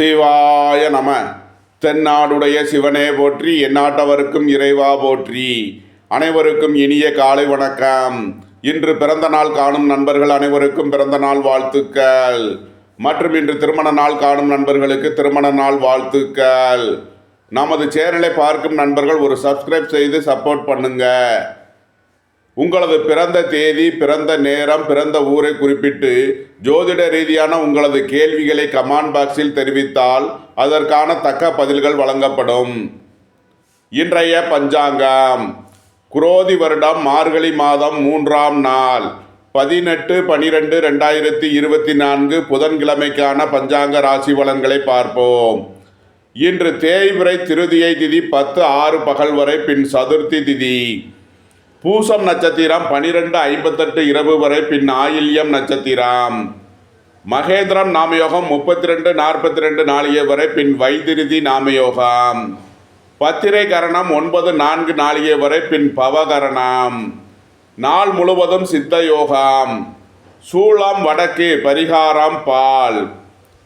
சிவாய நம. தென்னாடுடைய சிவனே போற்றி எந்நாட்டவருக்கும் இறைவா போற்றி. அனைவருக்கும் இனிய காலை வணக்கம். இன்று பிறந்த நாள் காணும் நண்பர்கள் அனைவருக்கும் பிறந்த நாள் வாழ்த்துக்கள். மற்றும் இன்று திருமண நாள் காணும் நண்பர்களுக்கு திருமண நாள் வாழ்த்துக்கள். நமது சேனலை பார்க்கும் நண்பர்கள் ஒரு சப்ஸ்கிரைப் செய்து சப்போர்ட் பண்ணுங்கள் உங்களது பிறந்த தேதி பிறந்த நேரம் பிறந்த ஊரை குறிப்பிட்டு ஜோதிட ரீதியான உங்களது கேள்விகளை கமாண்ட் பாக்ஸில் தெரிவித்தால் அதற்கான தக்க பதில்கள் வழங்கப்படும். இன்றைய பஞ்சாங்கம். குரோதி வருடம் மார்கழி மாதம் மூன்றாம் நாள். பதினெட்டு பனிரெண்டு ரெண்டாயிரத்தி இருபத்தி நான்கு புதன்கிழமைக்கான பஞ்சாங்க ராசி பலன்களை பார்ப்போம். இன்று தேய்விரை திருதியை திதி பத்து ஆறு பகல் வரை பின் சதுர்த்தி திதி. பூசம் நட்சத்திரம் பனிரெண்டு ஐம்பத்தெட்டு இரவு வரை பின் ஆயில்யம் நட்சத்திரம். மகேந்திரம் நாமயோகம் முப்பத்தி ரெண்டு நாற்பத்தி ரெண்டு நாளிகை வரை பின் வைத்திருதி நாமயோகம். பத்திரை கரணம் ஒன்பது நான்கு நாளிகை வரை பின் பவகரணம். நாள் முழுவதும் சித்த யோகம் சூளம் வடக்கு பரிகாரம் பால்.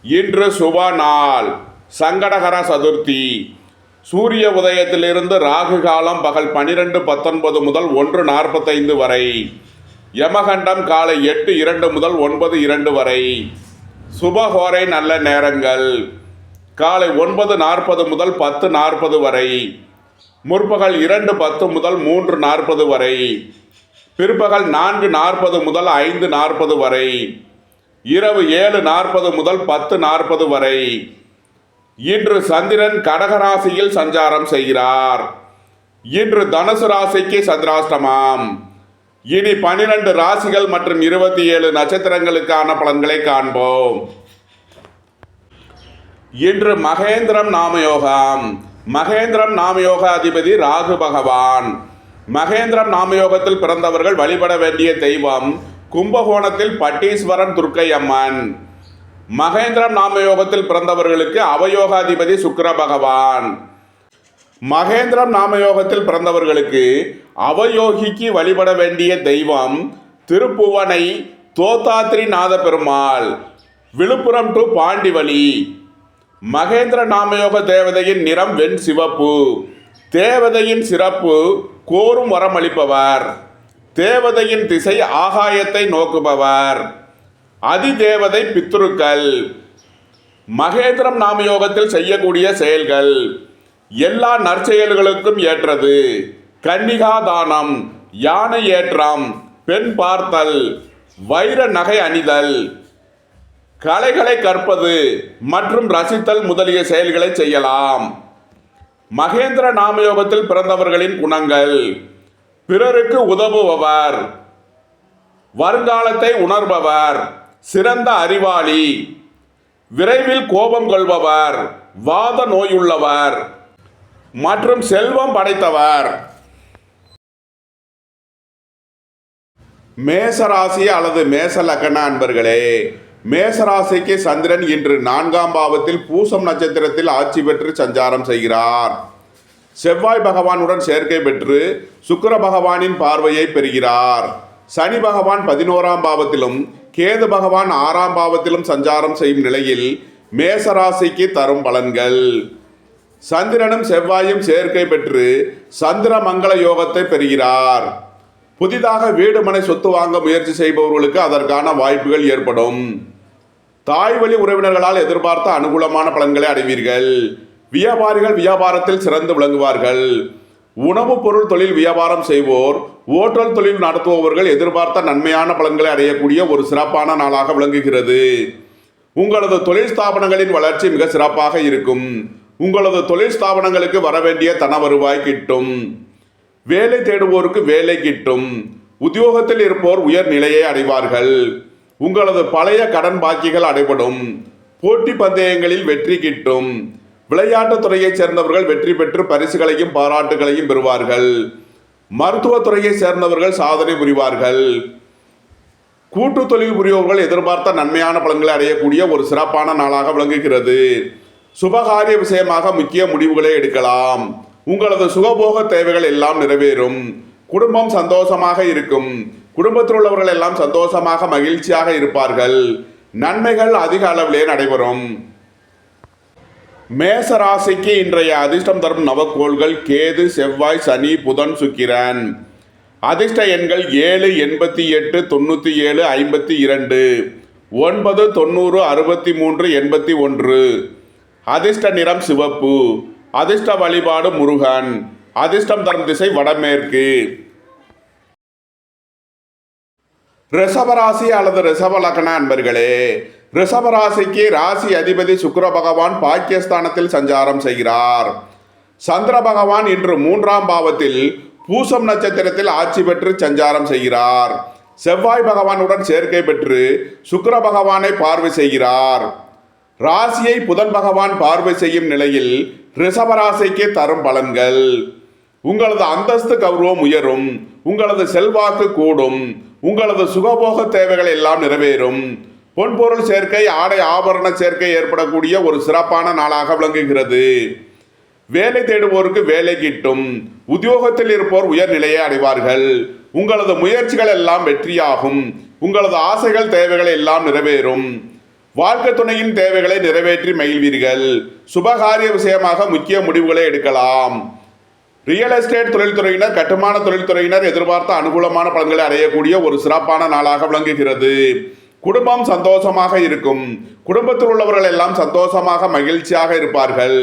இன்று சுப நாள். சங்கடகர சதுர்த்தி. சூரிய உதயத்திலிருந்து ராகு காலம் பகல் பனிரெண்டு பத்தொன்பது முதல் ஒன்று நாற்பத்தைந்து வரை. யமகண்டம் காலை எட்டு இரண்டு முதல் ஒன்பது இரண்டு வரை. சுபஹோரை நல்ல நேரங்கள். காலை ஒன்பது நாற்பது முதல் பத்து நாற்பது வரை. முற்பகல் இரண்டு பத்து முதல் மூன்று நாற்பது வரை. பிற்பகல் நான்கு நாற்பது முதல் ஐந்து நாற்பது வரை. இரவு ஏழு நாற்பது முதல் பத்து நாற்பது வரை. இன்று சந்திரன் கடகராசியில் சஞ்சாரம் செய்கிறார். இன்று தனுசு ராசிக்கு சந்திராஷ்டமம். இனி பனிரெண்டு ராசிகள் மற்றும் இருபத்தி ஏழு நட்சத்திரங்களுக்கான பலன்களை காண்போம். இன்று மகேந்திரம் நாமயோகம். மகேந்திரம் நாமயோக அதிபதி ராகு பகவான். மகேந்திரம் நாமயோகத்தில் பிறந்தவர்கள் வழிபட வேண்டிய தெய்வம் கும்பகோணத்தில் பட்டீஸ்வரன் துர்க்கை அம்மன் மகேந்திரம் நாமயோகத்தில் பிறந்தவர்களுக்கு அவயோகாதிபதி சுக்கர பகவான். மகேந்திரம் நாமயோகத்தில் பிறந்தவர்களுக்கு அவயோகிக்கு வழிபட வேண்டிய தெய்வம் திருப்புவனை தோத்தாத்ரி நாத பெருமாள் விழுப்புரம் டு பாண்டிவலி. மகேந்திர நாமயோக தேவதையின் நிறம் வெண் சிவப்பு. தேவதையின் சிறப்பு கோரும் வரமளிப்பவர் தேவதையின் திசை ஆகாயத்தை நோக்குபவர். அதிதேவதை பித்ருக்கள். மகேந்திரம் நாமயோகத்தில் செய்யக்கூடிய செயல்கள். எல்லா நற்செயல்களுக்கும் ஏற்றது. கன்னிகா தானம் யானை ஏற்றம் பெண் பார்த்தல் வைர நகை அணிதல். கலைகளை கற்பது மற்றும் ரசித்தல் முதலிய செயல்களை செய்யலாம். மகேந்திர நாமயோகத்தில் பிறந்தவர்களின் குணங்கள். பிறருக்கு உதவுபவர். வருங்காலத்தை உணர்பவர். சிறந்த அறிவாளி. விரைவில் கோபம் கொள்பவர். வாத நோயுள்ளவர். மற்றும் செல்வம் படைத்தவர். மேசராசி அல்லது மேச லக்கண அன்பர்களே மேசராசிக்கு சந்திரன் இன்று நான்காம் பாவத்தில் பூசம் நட்சத்திரத்தில் ஆட்சி பெற்று சஞ்சாரம் செய்கிறார். செவ்வாய் பகவானுடன் சேர்க்கை பெற்று சுக்கர பகவானின் பார்வையை பெறுகிறார். சனி பகவான் பதினோராம் பாவத்திலும் கேது பகவான் ஆறாம் பாவத்திலும் சஞ்சாரம் செய்யும் நிலையில் மேசராசிக்கு தரும் பலன்கள். சந்திரனும் செவ்வாயும் சேர்க்கை பெற்று சந்திர மங்கள யோகத்தை பெறுகிறார். புதிதாக வீடு மனை சொத்து வாங்க முயற்சி செய்பவர்களுக்கு அதற்கான வாய்ப்புகள் ஏற்படும். தாய் வழி உறவினர்களால் எதிர்பார்த்த அனுகூலமான பலன்களை அடைவீர்கள். வியாபாரிகள் வியாபாரத்தில் சிறந்து விளங்குவார்கள். உணவுப் பொருள் தொழில் வியாபாரம் செய்வோர் ஓட்டல் தொழில் நடத்துபவர்கள் எதிர்பார்த்த நன்மையான பலன்களை அடையக்கூடிய ஒரு சிறப்பான நாளாக விளங்குகிறது. உங்களது தொழில் ஸ்தாபனங்களின் வளர்ச்சி மிக சிறப்பாக இருக்கும். உங்களது தொழில் ஸ்தாபனங்களுக்கு வரவேண்டிய தன வருவாய் கிட்டும். வேலை தேடுவோருக்கு வேலை கிட்டும். உத்தியோகத்தில் இருப்போர் உயர் நிலையை அடைவார்கள். உங்களது பழைய கடன் பாக்கிகள் அடைபடும். போட்டி பந்தயங்களில் வெற்றி கிட்டும். விளையாட்டுத் துறையைச் சேர்ந்தவர்கள் வெற்றி பெற்று பரிசுகளையும் பாராட்டுகளையும் பெறுவார்கள். மருத்துவத்துறையை சேர்ந்தவர்கள் சாதனை புரிவார்கள். கூட்டு தொழில் புரிபவர்கள் எதிர்பார்த்த நன்மையான பலன்களை அடையக்கூடிய ஒரு சிறப்பான நாளாக விளங்குகிறது. சுபகாரிய விஷயமாக முக்கிய முடிவுகளை எடுக்கலாம். உங்களது சுகபோக தேவைகள் எல்லாம் நிறைவேறும். குடும்பம் சந்தோஷமாக இருக்கும். குடும்பத்தில் உள்ளவர்கள் எல்லாம் சந்தோஷமாக மகிழ்ச்சியாக இருப்பார்கள். நன்மைகள் அதிக அளவிலே நடைபெறும். மேச ராசிக்கு இன்றைய அதிர்ஷ்டம் தரும் நவக்கோள்கள் கேது செவ்வாய் சனி புதன் சுக்கிரன். அதிர்ஷ்ட எண்கள் ஏழு எண்பத்தி எட்டு தொண்ணூற்றி ஏழு ஐம்பத்தி இரண்டு. ஒன்பது தொண்ணூறு அறுபத்தி மூன்று எண்பத்தி ஒன்று. அதிர்ஷ்ட நிறம் சிவப்பு. அதிர்ஷ்ட வழிபாடு முருகன். அதிர்ஷ்டம் தரும் திசை வடமேற்கு. ரிஷபராசி அல்லது ரிஷப லக்ன அன்பர்களே ரிஷபராசிக்கு ராசி அதிபதி சுக்கர பகவான் பாக்கியஸ்தானத்தில் சஞ்சாரம் செய்கிறார். சந்திர பகவான் இன்று மூன்றாம் பாவத்தில் பூசம் நட்சத்திரத்தில் ஆட்சி பெற்று சஞ்சாரம் செய்கிறார். செவ்வாய் பகவானுடன் சேர்க்கை பெற்று சுக்கர பகவானை பார்வை செய்கிறார். ராசியை புதன் பகவான் பார்வை செய்யும் நிலையில் ரிஷபராசிக்கு தரும் பலன்கள். உங்களது அந்தஸ்து கௌரவம் உயரும் உங்களது செல்வாக்கு கூடும் உங்களது சுகபோக தேவைகள் எல்லாம் நிறைவேறும். பொன்பொருள் சேர்க்கை ஆடை ஆபரண சேர்க்கை ஏற்படக்கூடிய ஒரு சிறப்பான நாளாக விளங்குகிறது. வேலை தேடுவோருக்கு வேலை கிட்டும். உத்தியோகத்தில் இருப்போர் உயர்நிலையை அடைவார்கள். உங்களது முயற்சிகள் எல்லாம் வெற்றியாகும். உங்களது ஆசைகள் தேவைகள் எல்லாம் நிறைவேறும். வாழ்க்கை துணையின் தேவைகளை நிறைவேற்றி மகிழ்வீர்கள். சுபகாரிய விஷயமாக முக்கிய முடிவுகளை எடுக்கலாம். ரியல் எஸ்டேட் தொழில்துறையினர் கட்டுமான தொழில்துறையினர் எதிர்பார்த்த அனுகூலமான பலன்களை அடையக்கூடிய ஒரு சிறப்பான நாளாக விளங்குகிறது. குடும்பம் சந்தோஷமாக இருக்கும். குடும்பத்தில் உள்ளவர்கள் எல்லாம் சந்தோஷமாக மகிழ்ச்சியாக இருப்பார்கள்.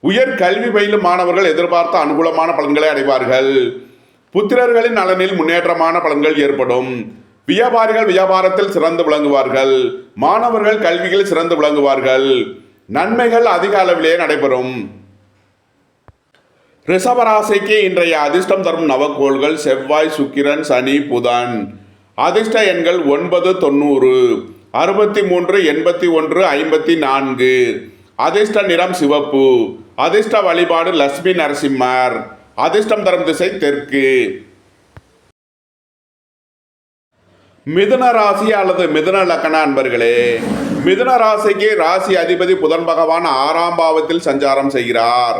உயர் கல்வி பயிலும் மாணவர்கள் எதிர்பார்த்த அனுகூலமான பலன்களை அடைவார்கள். புத்திரர்களின் நலனில் முன்னேற்றமான பலன்கள் ஏற்படும். வியாபாரிகள் வியாபாரத்தில் சிறந்து விளங்குவார்கள். மாணவர்கள் கல்வியில் சிறந்து விளங்குவார்கள். நன்மைகள் அதிக அளவிலே நடைபெறும். ரிஷபராசிக்கு இன்றைய அதிர்ஷ்டம் தரும் நவக்கோள்கள் செவ்வாய் சுக்கிரன் சனி புதன். அதிர்ஷ்ட எண்கள் ஒன்பது தொண்ணூறு. அறுபத்தி மூன்று எண்பத்தி ஒன்று ஐம்பத்தி நான்கு அதிர்ஷ்ட நிறம் சிவப்பு. அதிர்ஷ்ட வழிபாடு லட்சுமி நரசிம்மர். அதிர்ஷ்டம் தரும் திசை தெற்கு. மிதுன ராசி அல்லது மிதுன லக்கண அன்பர்களே மிதுன ராசிக்கு ராசி அதிபதி புதன் பகவான் ஆறாம் பாவத்தில் சஞ்சாரம் செய்கிறார்.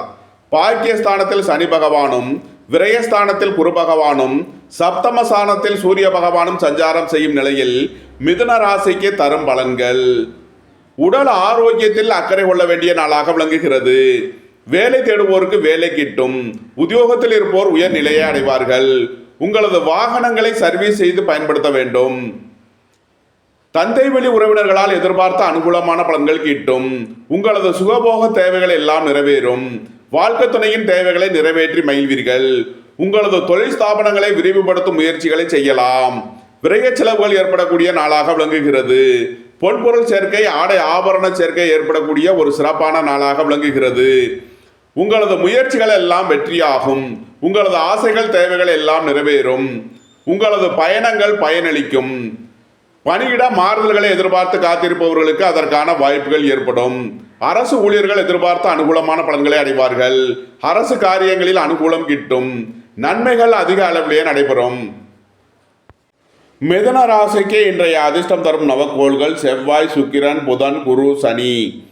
பாக்கியஸ்தானத்தில் சனி பகவானும் விரயஸ்தானத்தில் குரு பகவானும் சப்தமஸ்தானத்தில் சூரிய பகவானும் சஞ்சாரம் செய்யும் நிலையில் மிதுன ராசிக்கு தரும் பலன்கள். உடல் ஆரோக்கியத்தில் அக்கறை கொள்ள வேண்டிய நாளாக விளங்குகிறது. வேலை தேடுவோருக்கு வேலை கிட்டும். உத்தியோகத்தில் இருப்போர் உயர் நிலையை அடைவார்கள். உங்களது வாகனங்களை சர்வீஸ் செய்து பயன்படுத்த வேண்டும். தந்தை வழி உறவினர்களால் எதிர்பார்த்த அனுகூலமான பலன்கள் கிட்டும். உங்களது சுகபோக தேவைகள் எல்லாம் நிறைவேறும். வாழ்க்கை துணையின் தேவைகளை நிறைவேற்றி மகிழ்வீர்கள். உங்களது தொழில் ஸ்தாபனங்களை விரிவுபடுத்தும் முயற்சிகளை செய்யலாம். விரைய செலவுகள் ஏற்படக்கூடிய நாளாக விளங்குகிறது. பொன்பொருள் சேர்க்கை ஆடை ஆபரண சேர்க்கை ஏற்படக்கூடிய ஒரு சிறப்பான நாளாக விளங்குகிறது. உங்களது முயற்சிகள் எல்லாம் வெற்றியாகும். உங்களது ஆசைகள் தேவைகள் எல்லாம் நிறைவேறும். உங்களது பயணங்கள் பயனளிக்கும். பணியிட மாறுதல்களை எதிர்பார்த்து காத்திருப்பவர்களுக்கு அதற்கான வாய்ப்புகள் ஏற்படும். அரசு ஊழியர்கள் எதிர்பார்த்த அனுகூலமான பலன்களை அடைவார்கள். அரசு காரியங்களில் அனுகூலம் கிட்டும். நன்மைகள் அதிக அளவிலேயே நடைபெறும். மிதன ராசிக்கு இன்றைய அதிர்ஷ்டம் தரும் நவக்கோள்கள் செவ்வாய் சுக்கிரன் புதன் குரு சனி.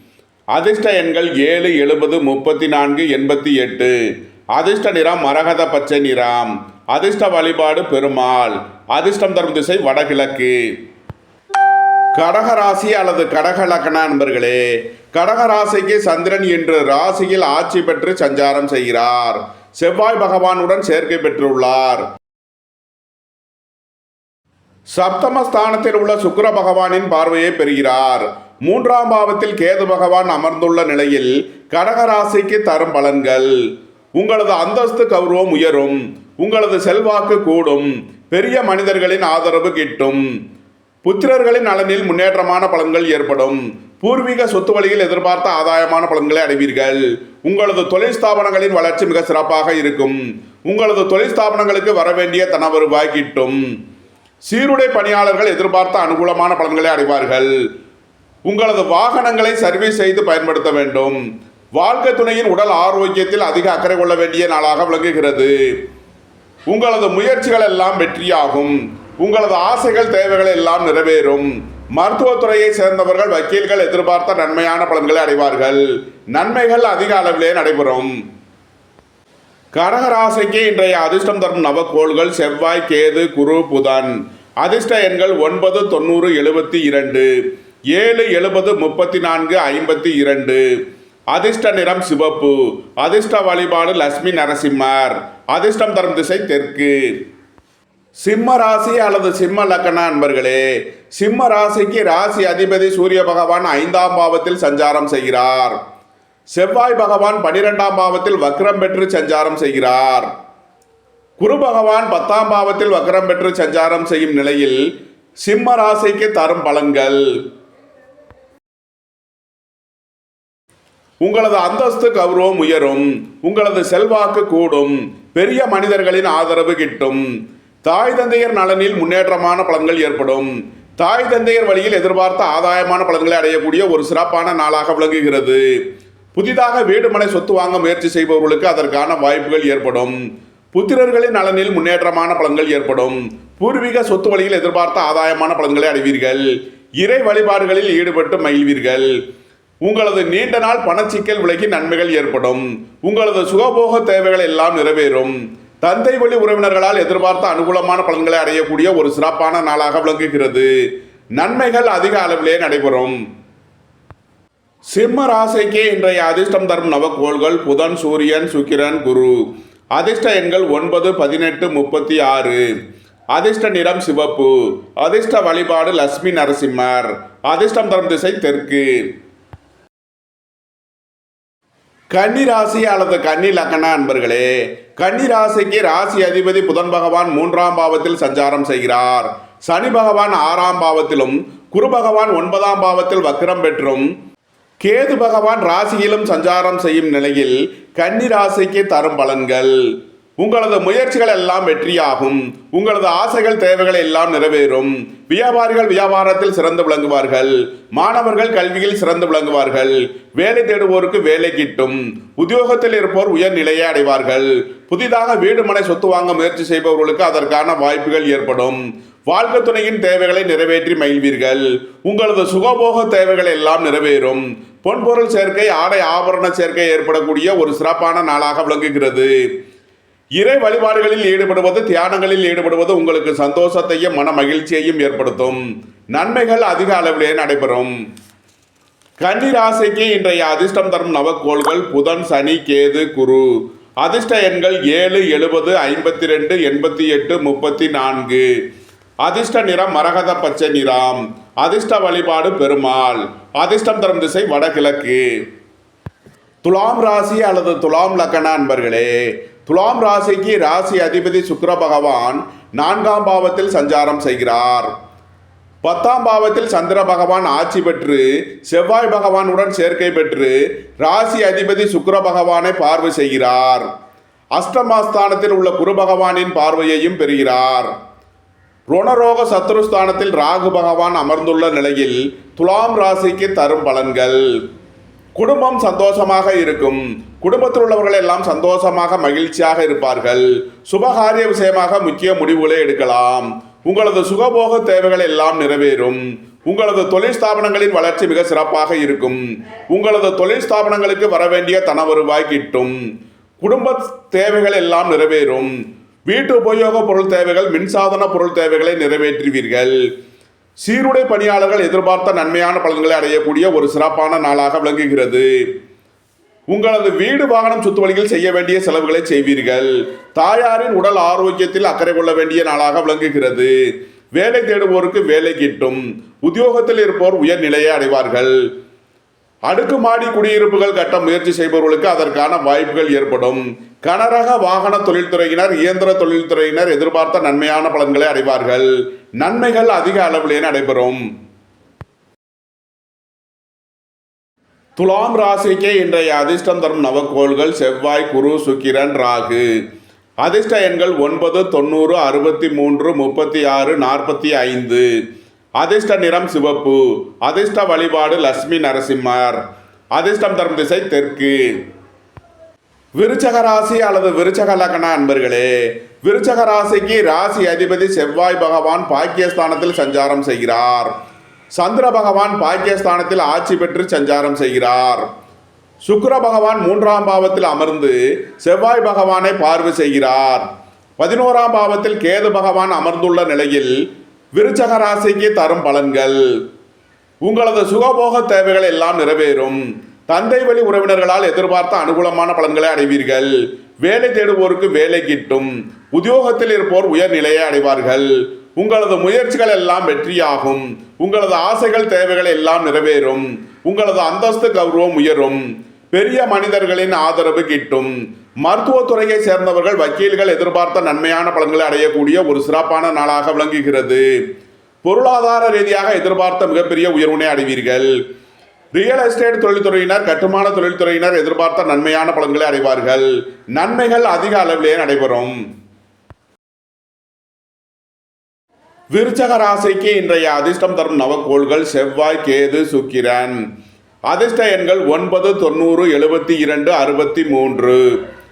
அதிர்ஷ்ட எண்கள் ஏழு எழுபது முப்பத்தி நான்கு எண்பத்தி எட்டு. அதிர்ஷ்ட நிறம் மரகத பச்சை நிறம். அதிர்ஷ்ட வழிபாடு பெருமாள். அதிர்ஷ்டம் தரும் திசை வடகிழக்கு. கடகராசி அல்லது கடக லக்கண நண்பர்களே கடகராசிக்கு சந்திரன் இன்று ராசியில் ஆட்சி பெற்று சஞ்சாரம் செய்கிறார். செவ்வாய் பகவானுடன் சேர்க்கை பெற்றுள்ளார். சப்தமஸ்தானத்தில் உள்ள சுக்கர பகவானின் பார்வையை பெறுகிறார். மூன்றாம் பாவத்தில் கேது பகவான் அமர்ந்துள்ள நிலையில் கடகராசிக்கு தரும் பலன்கள். உங்களது அந்தஸ்து கௌரவம் உயரும். உங்களது செல்வாக்கு கூடும். பெரிய மனிதர்களின் ஆதரவு கிட்டும். புத்திரர்களின் நலனில் முன்னேற்றமான பலன்கள் ஏற்படும். பூர்வீக சொத்து வழியில் எதிர்பார்த்த ஆதாயமான பலன்களை அடைவீர்கள். உங்களது தொழில் ஸ்தாபனங்களின் வளர்ச்சி மிக சிறப்பாக இருக்கும். உங்களது தொழில் ஸ்தாபனங்களுக்கு வரவேண்டிய தன வருவாய் கிட்டும். சீருடை பணியாளர்கள் எதிர்பார்த்த அனுகூலமான பலன்களை அடைவார்கள். உங்களது வாகனங்களை சர்வீஸ் செய்து பயன்படுத்த வேண்டும். வாழ்க்கை துணையின் உடல் ஆரோக்கியத்தில் அதிக அக்கறை கொள்ள வேண்டிய நாளாக விளங்குகிறது. உங்களது முயற்சிகள் எல்லாம் வெற்றியாகும். உங்களது ஆசைகள் தேவைகள் எல்லாம் நிறைவேறும். மருத்துவத்துறையை சேர்ந்தவர்கள் வக்கீல்கள் எதிர்பார்த்த நன்மையான பலன்களை அடைவார்கள். நன்மைகள் அதிக அளவிலே நடைபெறும். கடகராசிக்கு இன்றைய அதிர்ஷ்டம் தரும் நவக்கோள்கள் செவ்வாய் கேது குரு புதன். அதிர்ஷ்ட எண்கள் ஒன்பது தொண்ணூறு எழுபத்தி இரண்டு. ஏழு எழுபது முப்பத்தி நான்கு ஐம்பத்தி இரண்டு. அதிர்ஷ்ட நிறம் சிவப்பு. அதிர்ஷ்ட வழிபாடு லட்சுமி நரசிம்மர். அதிர்ஷ்டம் தரும் திசை தெற்கு. சிம்ம ராசி அல்லது சிம்ம லக்கண அன்பர்களே சிம்ம ராசிக்கு ராசி அதிபதி சூரிய பகவான் ஐந்தாம் பாவத்தில் சஞ்சாரம் செய்கிறார். செவ்வாய் பகவான் பனிரெண்டாம் பாவத்தில் வக்ரம் பெற்று சஞ்சாரம் செய்கிறார். குரு பகவான் பத்தாம் பாவத்தில் வக்ரம் பெற்று சஞ்சாரம் செய்யும் நிலையில் சிம்ம ராசிக்கு தரும் பலன்கள். உங்களது அந்தஸ்து கௌரவம் உயரும் உங்களது செல்வாக்கு கூடும் பெரிய மனிதர்களின் ஆதரவு கிட்டும். தாய் தந்தையர் நலனில் முன்னேற்றமான பலன்கள் ஏற்படும். தாய் தந்தையர் வழியில் எதிர்பார்த்த ஆதாயமான பலன்களை அடையக்கூடிய ஒரு சிறப்பான நாளாக விளங்குகிறது. புதிதாக வீடுமனை சொத்து வாங்க முயற்சி செய்பவர்களுக்கு அதற்கான வாய்ப்புகள் ஏற்படும். புத்திரர்களின் நலனில் முன்னேற்றமான பலன்கள் ஏற்படும். பூர்வீக சொத்து வழியில் எதிர்பார்த்த ஆதாயமான பலன்களை அடைவீர்கள். இறை வழிபாடுகளில் ஈடுபட்டு மகிழ்வீர்கள். உங்களது நீண்ட நாள் பணச்சிக்கல் விலகி நன்மைகள் ஏற்படும். உங்களது சுகபோக தேவைகள் எல்லாம் நிறைவேறும். தந்தை வழி உறவினர்களால் எதிர்பார்த்த அனுகூலமான பலன்களை அடையக்கூடிய ஒரு சிறப்பான நாளாக விளங்குகிறது. நன்மைகள் அதிக அளவிலே நடைபெறும். சிம்ம ராசிக்கு இன்றைய அதிர்ஷ்டம் தரும் நவக்கோள்கள் புதன் சூரியன் சுக்கிரன் குரு. அதிர்ஷ்ட எண்கள் ஒன்பது பதினெட்டு முப்பத்தி ஆறு. அதிர்ஷ்ட நிறம் சிவப்பு. அதிர்ஷ்ட வழிபாடு லட்சுமி நரசிம்மர். அதிர்ஷ்டம் தரும் திசை தெற்கு. கன்னி ராசி அல்லது கன்னி லக்கண அன்பர்களே கன்னி ராசிக்கு ராசி அதிபதி புதன் பகவான் மூன்றாம் பாவத்தில் சஞ்சாரம் செய்கிறார். சனி பகவான் ஆறாம் பாவத்திலும் குரு பகவான் ஒன்பதாம் பாவத்தில் வக்ரம் பெற்றும் கேது பகவான் ராசியிலும் சஞ்சாரம் செய்யும் நிலையில் கன்னி ராசிக்கு தரும் பலன்கள். உங்களது முயற்சிகள் எல்லாம் வெற்றியாகும். உங்களது ஆசைகள் தேவைகள் எல்லாம் நிறைவேறும். வியாபாரிகள் வியாபாரத்தில் சிறந்து விளங்குவார்கள். மாணவர்கள் கல்வியில் சிறந்து விளங்குவார்கள். வேலை தேடுவோருக்கு வேலை கிட்டும். உத்தியோகத்தில் இருப்போர் உயர் நிலையை அடைவார்கள். புதிதாக வீடு மனை சொத்து வாங்க முயற்சி செய்பவர்களுக்கு அதற்கான வாய்ப்புகள் ஏற்படும். வாழ்க்கை துணையின் தேவைகளை நிறைவேற்றி மகிழ்வீர்கள். உங்களது சுகபோக தேவைகள் எல்லாம் நிறைவேறும். பொன்பொருள் சேர்க்கை ஆடை ஆபரண சேர்க்கை ஏற்படக்கூடிய ஒரு சிறப்பான நாளாக விளங்குகிறது. இறை வழிபாடுகளில் ஈடுபடுவது தியானங்களில் ஈடுபடுவது உங்களுக்கு சந்தோஷத்தையும் மன மகிழ்ச்சியையும் ஏற்படுத்தும். நன்மைகள் அதிக அளவிலே நடைபெறும். கன்னி ராசிக்கு இன்றைய அதிர்ஷ்டம் தரும் நவக்கோள்கள் புதன் சனி கேது குரு. அதிர்ஷ்ட எண்கள் ஏழு எழுபது ஐம்பத்தி ரெண்டு எண்பத்தி எட்டு முப்பத்தி நான்கு அதிர்ஷ்ட நிறம் மரகத பச்சை நிறம். அதிர்ஷ்ட வழிபாடு பெருமாள். அதிர்ஷ்டம் தரும் திசை வடகிழக்கு. துலாம் ராசி அல்லது துலாம் லக்கண அன்பர்களே துலாம் ராசிக்கு ராசி அதிபதி சுக்கர பகவான் நான்காம் பாவத்தில் சஞ்சாரம் செய்கிறார். பத்தாம் பாவத்தில் சந்திர பகவான் ஆட்சி பெற்று செவ்வாய் பகவானுடன் சேர்க்கை பெற்று ராசி அதிபதி சுக்கர பகவானை பார்வை செய்கிறார். அஷ்டமாஸ்தானத்தில் உள்ள குரு பகவானின் பார்வையையும் பெறுகிறார். ருணரோக சத்ருஸ்தானத்தில் ராகு பகவான் அமர்ந்துள்ள நிலையில் துலாம் ராசிக்கு தரும் பலன்கள். குடும்பம் சந்தோஷமாக இருக்கும். குடும்பத்தில் உள்ளவர்கள் எல்லாம் சந்தோஷமாக மகிழ்ச்சியாக இருப்பார்கள். சுபகாரிய விஷயமாக முக்கிய முடிவுகளை எடுக்கலாம். உங்களது சுகபோக தேவைகள் எல்லாம் நிறைவேறும். உங்களது தொழில் ஸ்தாபனங்களின் வளர்ச்சி மிக சிறப்பாக இருக்கும். உங்களது தொழில் ஸ்தாபனங்களுக்கு வர வேண்டிய தன வருவாய் கிட்டும். குடும்ப தேவைகள் எல்லாம் நிறைவேறும். வீட்டு உபயோக பொருள் தேவைகள் மின்சாதன பொருள் தேவைகளை நிறைவேற்றுவீர்கள். சீருடை பணியாளர்கள் எதிர்பார்த்த நன்மையான பலன்களை அடையக்கூடிய ஒரு சிறப்பான நாளாக விளங்குகிறது. உங்களது வீடு வாகனம் சுத்து வழியில் செய்ய வேண்டிய செலவுகளை செய்வீர்கள். தாயாரின் உடல் ஆரோக்கியத்தில் அக்கறை கொள்ள வேண்டிய நாளாக விளங்குகிறது. வேலை தேடுவோருக்கு வேலை கிட்டும். உத்தியோகத்தில் இருப்போர் உயர் நிலையை அடைவார்கள். அடுக்குமாடி குடியிருப்புகள் கட்ட முயற்சி செய்பவர்களுக்கு அதற்கான வாய்ப்புகள் ஏற்படும். கனரக வாகன தொழில்துறையினர் இயந்திர தொழில்துறையினர் எதிர்பார்த்த நன்மையான பலன்களை அடைவார்கள். நன்மைகள் அதிக அளவிலே நடைபெறும். துலாம் ராசிக்கே இன்றைய அதிர்ஷ்டம் தரும் நவக்கோள்கள் செவ்வாய் குரு சுக்கிரன் ராகு. அதிர்ஷ்ட எண்கள் ஒன்பது தொண்ணூறு அறுபத்தி மூன்று முப்பத்தி ஆறு நாற்பத்தி ஐந்து. அதிர்ஷ்ட நிறம் சிவப்பு அதிர்ஷ்ட வழிபாடு லட்சுமி நரசிம்மர். அதிர்ஷ்டம் தரும் திசை தெற்கு. விருச்சக ராசி அல்லது விருச்சக லக்ன அன்பர்களே விருச்சக ராசிக்கு ராசி அதிபதி செவ்வாய் பகவான் பாக்கியஸ்தானத்தில் சஞ்சாரம் செய்கிறார். சந்திர பகவான் பாக்கியஸ்தானத்தில் ஆட்சி பெற்று சஞ்சாரம் செய்கிறார். சுக்கர பகவான் மூன்றாம் பாவத்தில் அமர்ந்து செவ்வாய் பகவானை பார்வை செய்கிறார். பதினோராம் பாவத்தில் கேது பகவான் அமர்ந்துள்ள நிலையில் விருச்சக ராசிக்கு தரும் பலன்கள். உங்களது சுகபோக தேவைகள் எல்லாம் நிறைவேறும். தந்தை வழி உறவினர்களால் எதிர்பார்த்த அனுகூலமான பலன்களை அடைவீர்கள். வேலை தேடுவோருக்கு வேலை கிட்டும். உத்தியோகத்தில் இருப்போர் உயர்நிலையை அடைவார்கள். உங்களது முயற்சிகள் எல்லாம் வெற்றியாகும். உங்களது ஆசைகள் தேவைகள் எல்லாம் நிறைவேறும். உங்களது அந்தஸ்து கௌரவம் உயரும். பெரிய மனிதர்களின் ஆதரவு கிட்டும். மருத்துவத்துறையை சேர்ந்தவர்கள் வக்கீல்கள் எதிர்பார்த்த நன்மையான பலன்களை அடையக்கூடிய ஒரு சிறப்பான நாளாக விளங்குகிறது. பொருளாதார ரீதியாக எதிர்பார்த்த மிகப்பெரிய உயர்வினை அடைவீர்கள். ரியல் எஸ்டேட் தொழில்துறையினர் கட்டுமான தொழில்துறையினர் எதிர்பார்த்த நன்மையான பலன்களை அடைவார்கள். நன்மைகள் அதிக அளவிலே நடைபெறும். விருச்சக ராசிக்கு இன்றைய அதிர்ஷ்டம் தரும் நவக்கோள்கள் செவ்வாய் கேது சுக்கிரன். அதிர்ஷ்ட எண்கள் ஒன்பது தொண்ணூறு எழுபத்தி இரண்டு அறுபத்தி மூன்று.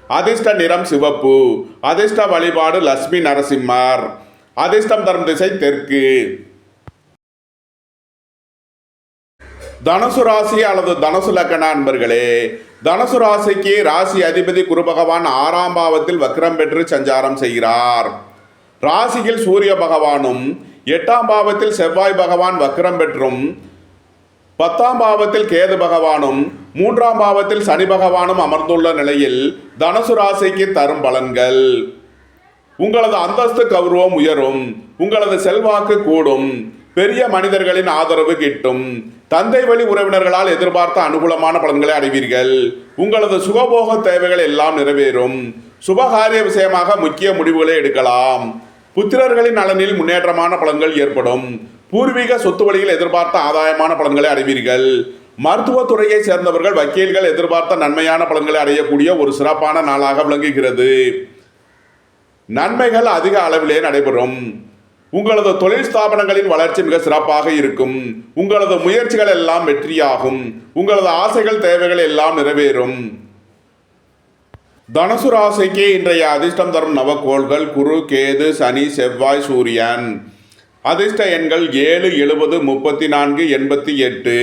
அதிர்ஷ்ட நிறம் சிவப்பு. அதிர்ஷ்ட வழிபாடு லட்சுமி நரசிம்மர். அதிர்ஷ்டம் தரும் திசை தெற்கு. தனுசு ராசி அல்லது தனுசு லக்கண அன்பர்களே தனுசு ராசிக்கு ராசி அதிபதி குரு பகவான் ஆறாம் பாவத்தில் வக்ரம் பெற்று சஞ்சாரம் செய்கிறார். ராசியில் சூரிய பகவானும் எட்டாம் பாவத்தில் செவ்வாய் பகவான் வக்ரம் பெற்றும் பத்தாம் பாவத்தில் கேது பகவானும் மூன்றாம் பாவத்தில் சனி பகவானும் அமர்ந்துள்ள நிலையில் தனுசு ராசிக்கு தரும் பலன்கள். உங்களது அந்தஸ்து கௌரவம் உயரும் உங்களது செல்வாக்கு கூடும் பெரிய மனிதர்களின் ஆதரவு கிட்டும் தந்தை வழி உறவினர்களால் எதிர்பார்த்த அனுகூலமான பலன்களை அடைவீர்கள். உங்களது சுகபோக தேவைகள் எல்லாம் நிறைவேறும். சுபகாரிய விஷயமாக முக்கிய முடிவுகளை எடுக்கலாம். புத்திரர்களின் நலனில் முன்னேற்றமான பலன்கள் ஏற்படும். பூர்வீக சொத்து வழியில் எதிர்பார்த்த ஆதாயமான பலன்களை அடைவீர்கள். மருத்துவத்துறையை சேர்ந்தவர்கள் வக்கீல்கள் எதிர்பார்த்த நன்மையான பலன்களை அடையக்கூடிய ஒரு சிறப்பான நாளாக விளங்குகிறது. நன்மைகள் அதிக அளவிலே நடைபெறும். உங்களது தொழில் ஸ்தாபனங்களின் வளர்ச்சி மிக சிறப்பாக இருக்கும். உங்களது முயற்சிகள் எல்லாம் வெற்றியாகும். உங்களது ஆசைகள் தேவைகள் எல்லாம் நிறைவேறும். தனுசு ராசிக்கு இன்றைய அதிர்ஷ்டம் தரும் நவக்கோள்கள் குரு கேது சனி செவ்வாய் சூரியன். அதிர்ஷ்ட எண்கள் ஏழு எழுபது முப்பத்தி நான்கு எண்பத்தி எட்டு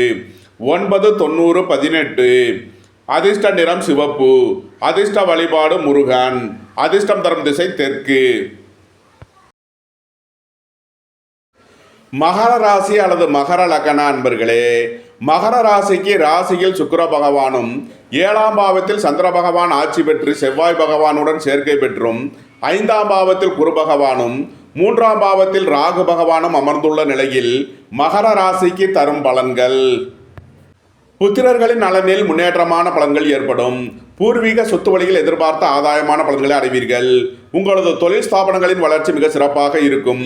ஒன்பது தொண்ணூறு பதினெட்டு. அதிர்ஷ்ட நிறம் சிவப்பு. அதிர்ஷ்ட வழிபாடு முருகன். அதிர்ஷ்டம் தரும் திசை தெற்கு. மகர ராசி அல்லது மகர லக்கண அன்பர்களே மகர ராசிக்கு ராசியில் சுக்கர பகவானும் ஏழாம் பாவத்தில் சந்திர பகவான் ஆட்சி பெற்று செவ்வாய் பகவானுடன் சேர்க்கை பெற்றும் ஐந்தாம் பாவத்தில் குரு பகவானும் மூன்றாம் பாவத்தில் ராகு பகவானும் அமர்ந்துள்ள நிலையில் மகர ராசிக்கு தரும் பலன்கள். புத்திரர்களின் நலனில் முன்னேற்றமான பலன்கள் ஏற்படும். பூர்வீக சொத்து வழியில் எதிர்பார்த்த ஆதாயமான பலன்களை அடைவீர்கள். உங்களது தொழில் ஸ்தாபனங்களின் வளர்ச்சி மிக சிறப்பாக இருக்கும்.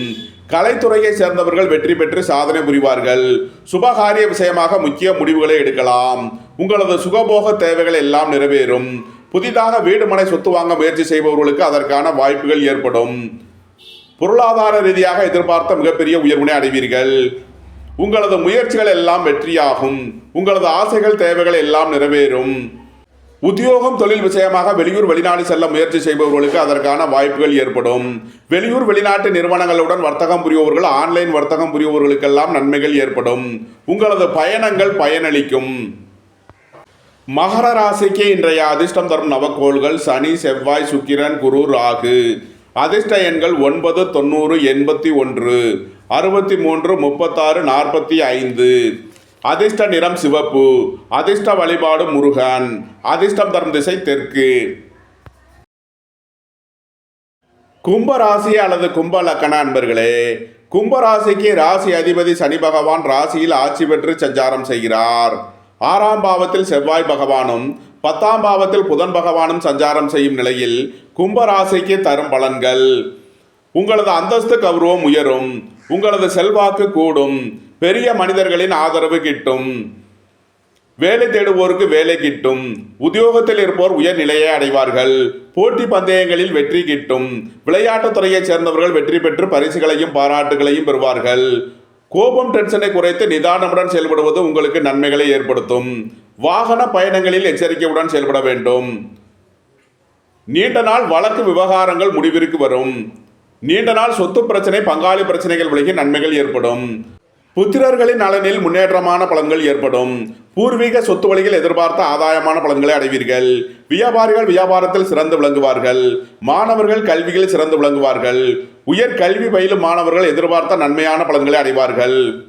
கலைத்துறையை சேர்ந்தவர்கள் வெற்றி பெற்று சாதனை புரிவார்கள். சுபகாரிய விஷயமாக முக்கிய முடிவுகளை எடுக்கலாம். உங்களது சுகபோக தேவைகள் எல்லாம் நிறைவேறும். புதிதாக வீடு மனை சொத்து வாங்க முயற்சி செய்பவர்களுக்கு அதற்கான வாய்ப்புகள் ஏற்படும். பொருளாதார ரீதியாக எதிர்பார்த்த மிகப்பெரிய உயர்வினை அடைவீர்கள். உங்களது முயற்சிகள் எல்லாம் வெற்றியாகும். உங்களது ஆசைகள் தேவைகள் எல்லாம் நிறைவேறும். உத்தியோகம் தொழில் விஷயமாக வெளியூர் வெளிநாடு செல்ல முயற்சி செய்பவர்களுக்கு அதற்கான வாய்ப்புகள் ஏற்படும். வெளியூர் வெளிநாட்டு நிறுவனங்களுடன் வர்த்தகம் புரிபவர்கள் ஆன்லைன் வர்த்தகம் புரிபவர்களுக்கெல்லாம் நன்மைகள் ஏற்படும். உங்களது பயணங்கள் பயனளிக்கும். மகர ராசிக்கு இன்றைய அதிர்ஷ்டம் தரும் நவக்கோள்கள் சனி செவ்வாய் சுக்கிரன் குரு ராகு. அதிர்ஷ்ட எண்கள் ஒன்பது தொண்ணூறு எண்பத்தி ஒன்று அறுபத்தி மூன்று முப்பத்தாறு நாற்பத்தி ஐந்து. அதிர்ஷ்ட நிறம் சிவப்பு. அதிர்ஷ்ட வழிபாடு முருகன். அதிர்ஷ்டம் தரும் திசை தெற்கு. கும்பராசி அல்லது கும்ப லக்கண அன்பர்களே கும்பராசிக்கு ராசி அதிபதி சனி பகவான் ராசியில் ஆட்சி பெற்று சஞ்சாரம் செய்கிறார். ஆறாம் பாவத்தில் செவ்வாய் பகவானும் பத்தாம் பாவத்தில் புதன் பகவானும் சஞ்சாரம் செய்யும் நிலையில் கும்பராசைக்கு தரும் பலன்கள். உங்களது அந்தஸ்து கௌரவம் உயரும். உங்களது செல்வாக்கு கூடும். பெரிய மனிதர்களின் ஆதரவு கிட்டும். வேலை தேடுவோருக்கு வேலை கிட்டும். உத்தியோகத்தில் இருப்போர் உயர்நிலையை அடைவார்கள். போட்டி பந்தயங்களில் வெற்றி கிட்டும். விளையாட்டுத் துறையைச் சேர்ந்தவர்கள் வெற்றி பெற்று பரிசுகளையும் பாராட்டுகளையும் பெறுவார்கள். கோபம் டென்ஷனை குறைத்து நிதானமுடன் செயல்படுவது உங்களுக்கு நன்மைகளை ஏற்படுத்தும். வாகன பயணங்களில் எச்சரிக்கையுடன் செயல்பட வேண்டும். நீண்ட நாள் வழக்கு விவகாரங்கள் முடிவிற்கு வரும். நீண்ட நாள் சொத்து பிரச்சனை பங்காளி பிரச்சனைகள் விலகி நன்மைகள் ஏற்படும். புத்திரர்களின் நலனில் முன்னேற்றமான பலன்கள் ஏற்படும். பூர்வீக சொத்து வழியில் எதிர்பார்த்த ஆதாயமான பலன்களை அடைவீர்கள். வியாபாரிகள் வியாபாரத்தில் சிறந்து விளங்குவார்கள். மாணவர்கள் கல்வியில் சிறந்து விளங்குவார்கள். உயர் கல்வி பயிலும் மாணவர்கள் எதிர்பார்த்த நன்மையான பலன்களை அடைவார்கள்.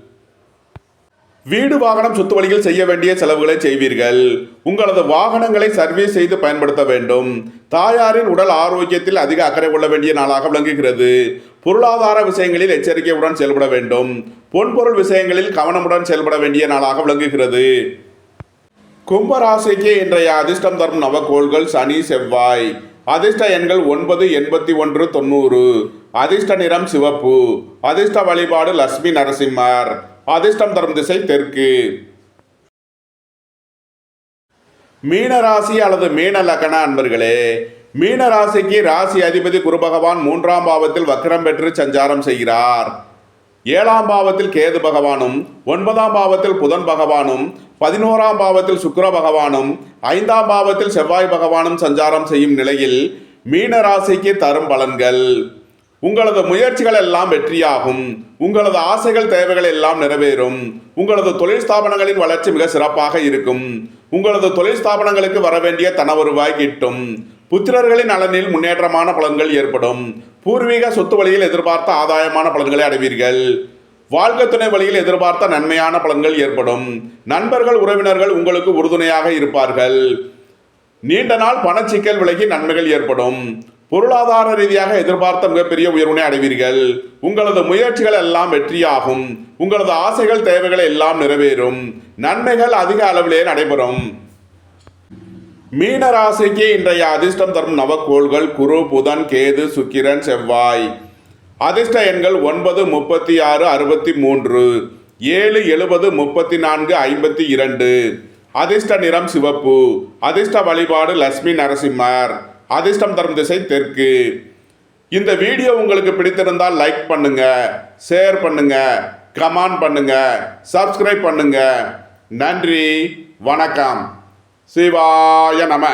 வீடு வாகனம் சொத்து வழியில் செய்ய வேண்டிய செலவுகளை செய்வீர்கள். உங்களது வாகனங்களை சர்வீஸ் செய்து பயன்படுத்த வேண்டும். தாயாரின் உடல் ஆரோக்கியத்தில் அதிக அக்கறை கொள்ள வேண்டிய நாளாக விளங்குகிறது. பொருளாதார விஷயங்களில் எச்சரிக்கையுடன் செயல்பட வேண்டும். பொன்பொருள் விஷயங்களில் கவனமுடன் செயல்பட வேண்டிய நாளாக விளங்குகிறது. கும்பராசிக்கு இன்றைய அதிர்ஷ்டம் தரும் நவக்கோள்கள் சனி செவ்வாய். அதிர்ஷ்ட எண்கள் ஒன்பது எண்பத்தி ஒன்று தொண்ணூறு. அதிர்ஷ்ட நிறம் சிவப்பு. அதிர்ஷ்ட வழிபாடு லட்சுமி நரசிம்மர். அதிர்ஷ்டம் தரும் திசை தெற்கு. மீனராசி அல்லது மீன லக்கண அன்பர்களே மீனராசிக்கு ராசி அதிபதி குரு பகவான் மூன்றாம் பாவத்தில் வக்கரம் பெற்று சஞ்சாரம் செய்கிறார். ஏழாம் பாவத்தில் கேது பகவானும் ஒன்பதாம் பாவத்தில் புதன் பகவானும் பதினோராம் பாவத்தில் சுக்கர பகவானும் ஐந்தாம் பாவத்தில் செவ்வாய் பகவானும் சஞ்சாரம் செய்யும் நிலையில் மீன ராசிக்கு தரும் பலன்கள். உங்களது முயற்சிகள் எல்லாம் வெற்றியாகும். உங்களது ஆசைகள் தேவைகள் எல்லாம் நிறைவேறும். உங்களது தொழில் ஸ்தாபனங்களின் வளர்ச்சி மிக சிறப்பாக இருக்கும். உங்களது தொழில் ஸ்தாபனங்களுக்கு வரவேண்டிய தன வருவாய் கிட்டும். புத்திரர்களின் நலனில் முன்னேற்றமான பலன்கள் ஏற்படும். பூர்வீக சொத்து வழியில் எதிர்பார்த்த ஆதாயமான பலன்களை அடைவீர்கள். வாழ்க்கை துணை வழியில் எதிர்பார்த்த நன்மையான பலன்கள் ஏற்படும். நண்பர்கள் உறவினர்கள் உங்களுக்கு உறுதுணையாக இருப்பார்கள். நீண்ட நாள் பணச்சிக்கல் விலகி நன்மைகள் ஏற்படும். பொருளாதார ரீதியாக எதிர்பார்த்த மிகப்பெரிய உயர்வினை அடைவீர்கள். உங்களது முயற்சிகள் எல்லாம் வெற்றியாகும். உங்களது ஆசைகள் தேவைகள் எல்லாம் நிறைவேறும். நன்மைகள் அதிக அளவிலே நடைபெறும். மீன ராசிக்கு இன்றைய அதிர்ஷ்டம் தரும் நவக்கோள்கள் குரு புதன் கேது சுக்கிரன் செவ்வாய். அதிர்ஷ்ட எண்கள் ஒன்பது முப்பத்தி ஆறு அறுபத்தி மூன்று. ஏழு எழுபது முப்பத்தி நான்கு ஐம்பத்தி இரண்டு. அதிர்ஷ்ட நிறம் சிவப்பு. அதிர்ஷ்ட வழிபாடு லட்சுமி நரசிம்மர். அதிர்ஷ்டம் தரும் திசை தெற்கு. இந்த வீடியோ உங்களுக்கு பிடித்திருந்தால் லைக் பண்ணுங்க ஷேர் பண்ணுங்க கமெண்ட் பண்ணுங்க சப்ஸ்கிரைப் பண்ணுங்க. நன்றி வணக்கம். சிவாய நம.